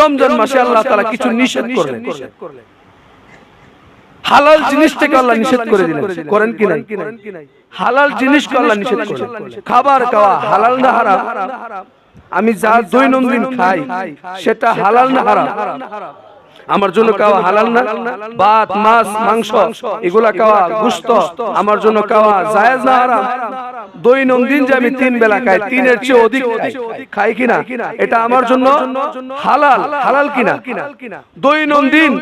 রমজান মাসে আল্লাহ তালা কিছু নিষেধ করলেন। হালাল জিনিসটাকে আল্লাহ নিষেধ করে দিলেন। করেন কি নাই? হালাল জিনিসকে আল্লাহ নিষেধ করেন খাবার খাওয়া হালাল না হারাম। আমি যা দৈনন্দিন খাই সেটা হালাল না হারাম। আমার জন্য খাওয়া হালাল না? ভাত মাছ মাংস এগুলা খাওয়া গুস্ত। আমার জন্য খাওয়া জায়েজ না হারাম। দৈনন্দিন যে আমি তিন বেলা খাই তিনের চেয়ে অধিক খাই খাই কিনা? এটা আমার জন্য হালাল হালাল কিনা? দৈনন্দিন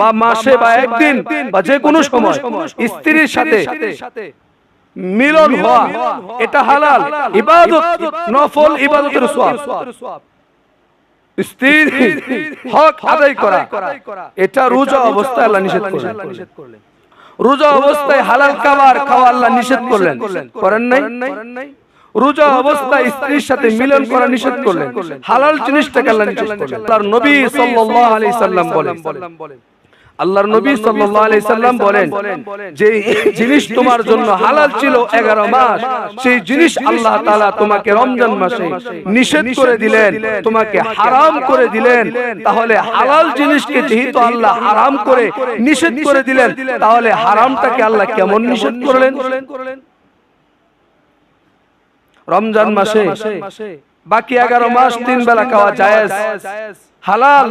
বা মাসে বা একদিন বা যে কোনো সময় স্ত্রীর সাথে মিলন হওয়া এটা হালাল। ইবাদত নফল ইবাদতের সওয়াব স্ত্রীর হক আদায় করা। এটা রোজা অবস্থায় আল্লাহ নিষেধ করলেন। রোজা অবস্থায় হালাল খাবার খাওয়া আল্লাহ নিষেধ করলেন। করেন নাই? রোজা অবস্থায় স্ত্রীর সাথে মিলন করা নিষেধ করলেন। হালাল জিনিসটাকে আল্লাহ নিষেধ করলেন। তার নবী সাল্লাল্লাহু আলাইহি সাল্লাম বলেন। আল্লাহর নবী সাল্লাল্লাহু আলাইহি সাল্লাম বলেন যে জিনিস তোমার জন্য হালাল ছিল 11 মাস। সেই জিনিস আল্লাহ তাআলা তোমাকে রমজান মাসে নিষেধ করে দিলেন তোমাকে হারাম করে দিলেন। তাহলে হালাল জিনিসকে যেহেতু আল্লাহ হারাম করে নিষেধ করে দিলেন তাহলে হারামটাকে আল্লাহ কেমন নিষেধ করলেন? রমজান মাসে বাকি 11 মাস তিন বেলা খাওয়া জায়েজ। হালাল।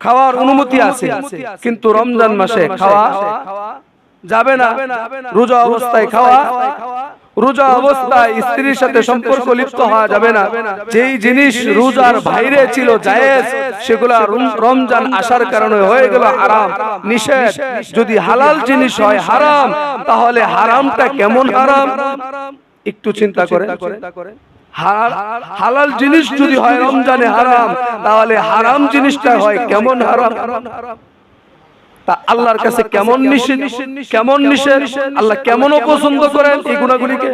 খাওয়ার অনুমতি আছে কিন্তু রমজান মাসে খাওয়া যাবে না রোজা অবস্থায় খাওয়া রোজা অবস্থায় স্ত্রীর সাথে সম্পর্ক লিপ্ত হওয়া যাবে না। যেই জিনিস রোজার বাইরে ছিল জায়েজ সেগুলা রমজান আসার কারণে হয়ে গেল হারাম। নিষেধ। যদি হালাল জিনিস হয় হারাম তাহলে হারামটা কেমন হারাম? একটু চিন্তা করে হালাল জিনিস যদি হয় রমজানে হারাম, তাহলে হারাম জিনিসটা হয় কেমন হারাম? তা আল্লাহর কাছে কেমন নিষেধ? কেমন নিষেধ? আল্লাহ কেমন অপছন্দ করেন এই গুণাগুলিকে?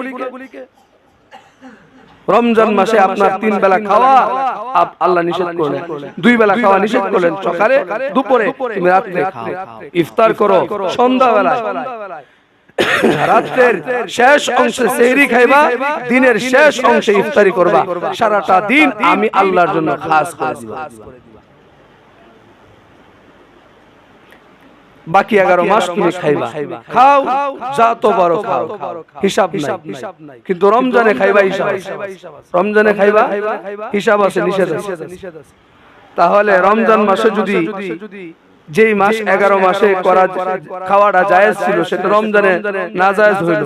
রমজান মাসে আপনার তিন বেলা খাওয়া আল্লাহ নিষেধ করলেন। দুই বেলা খাওয়া নিষেধ করলেন সকালে, দুপুরে, তুমি রাত্রে ইফতার করো সন্ধ্যা বেলায় রাতের শেষ অংশে সেহরি খাইবা দিনের শেষ অংশে ইফতারি করবা। সারাটা দিন আমি আল্লাহর জন্য খাস করে দিব। বাকি এগারো মাস তুমি খাইবা। খাও যা তো পারো খাও। হিসাব নাই। কিন্তু রমজানে খাইবা হিসাব রমজানে খাইবা? হিসাব আছে নিষেধ আছে। তাহলে রমজান মাসে যদি যেই মাস এগারো মাসে করা খাওয়াটা জায়েজ ছিল সেটা রমজানে না জায়েজ হইল।